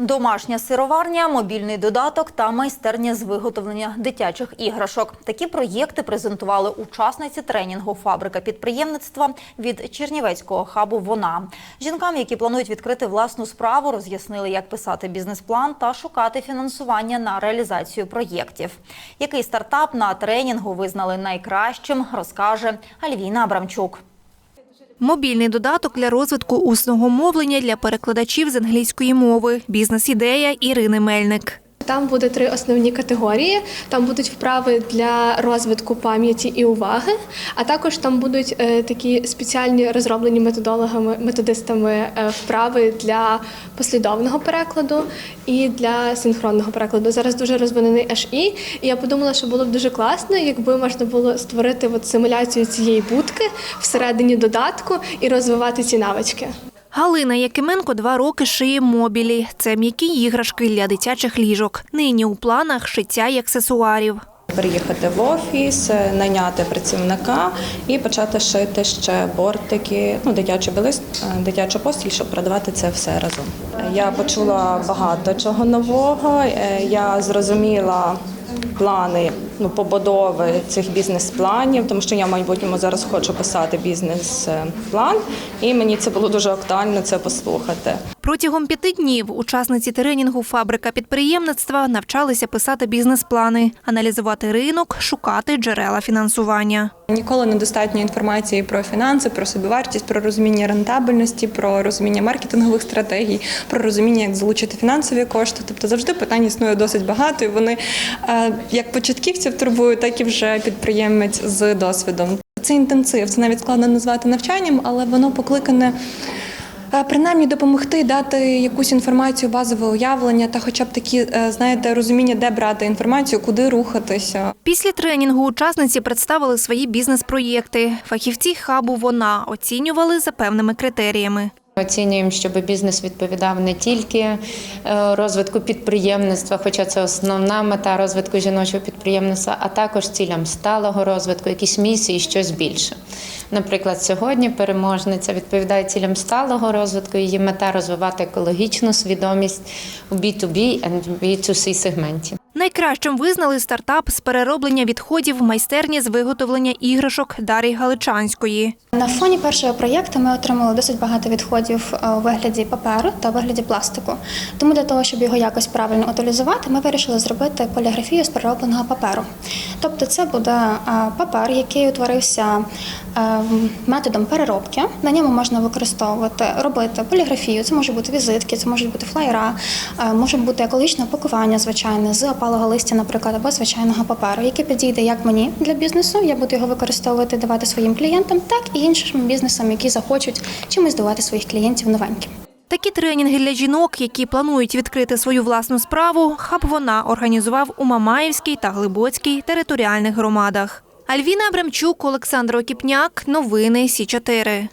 Домашня сироварня, мобільний додаток та майстерня з виготовлення дитячих іграшок. Такі проєкти презентували учасниці тренінгу Фабрика підприємництва від Чернівецького хабу Вона. Жінкам, які планують відкрити власну справу, роз'яснили, як писати бізнес-план та шукати фінансування на реалізацію проєктів. Який стартап на тренінгу визнали найкращим, розкаже Альвіна Абрамчук. Мобільний додаток для розвитку усного мовлення для перекладачів з англійської мови. Бізнес-ідея Ірини Мельник. Там буде три основні категорії. Там будуть вправи для розвитку пам'яті і уваги, а також там будуть е, такі спеціальні розроблені методологами, методистами е, вправи для послідовного перекладу і для синхронного перекладу. Зараз дуже розвинений HI, і я подумала, що було б дуже класно, якби можна було створити от симуляцію цієї будки всередині додатку і розвивати ці навички. Галина Якименко два роки шиє мобілі. Це м'які іграшки для дитячих ліжок. Нині у планах шиття й аксесуарів. Приїхати в офіс, е, найняти працівника і почати шити ще бортики, ну дитячий білист, е, дитячу постіль, щоб продавати це все разом. Я почула багато чого нового. е, Я зрозуміла плани ну, побудови цих бізнес-планів, тому що я в майбутньому зараз хочу писати бізнес-план, і мені це було дуже актуально це послухати. Протягом п'яти днів учасниці тренінгу Фабрика підприємництва навчалися писати бізнес-плани, аналізувати ринок, шукати джерела фінансування. Ніколи недостатньо інформації про фінанси, про собівартість, про розуміння рентабельності, про розуміння маркетингових стратегій, про розуміння, як залучити фінансові кошти. Тобто завжди питань існує досить багато, і вони е, як початківців турбують, так і вже підприємець з досвідом. Це інтенсив, це навіть складно назвати навчанням, але воно покликане. е, Принаймні допомогти дати якусь інформацію, базове уявлення та, хоча б такі, е, знаєте, розуміння, де брати інформацію, куди рухатися. Після тренінгу учасниці представили свої бізнес-проєкти. Фахівці хабу вона оцінювали за певними критеріями. Оцінюємо, щоб бізнес відповідав не тільки е, розвитку підприємництва, хоча це основна мета розвитку жіночого підприємництва, а також цілям сталого розвитку, якісь місії, щось більше. Наприклад, сьогодні переможниця відповідає цілям сталого розвитку. Її мета розвивати екологічну свідомість у B2B і B2C сегменті. Найкращим визнали стартап з перероблення відходів в майстерні з виготовлення іграшок Дарії Галичанської. На фоні першого проєкту ми отримали досить багато відходів е, у вигляді паперу та у вигляді пластику. Тому для того, щоб його якось правильно утилізувати, ми вирішили зробити поліграфію з переробленого паперу. Тобто, це буде е, папер, який утворився методом переробки. На ньому можна використовувати, робити поліграфію. Це можуть бути візитки, це можуть бути флаєра, е, може бути екологічне пакування, звичайне, з опалого листя, наприклад, або звичайного паперу, який підійде як мені для бізнесу. Я буду його використовувати, давати своїм клієнтам, так і іншим бізнесам, які захочуть чимось давати своїх клієнтів новеньким. Такі тренінги для жінок, які планують відкрити свою власну справу, хаб вона організував у Мамаївській та Глибоцькій територіальних громадах. Альвіна Абрамчук, Олександр Окіпняк. Новини Сі 4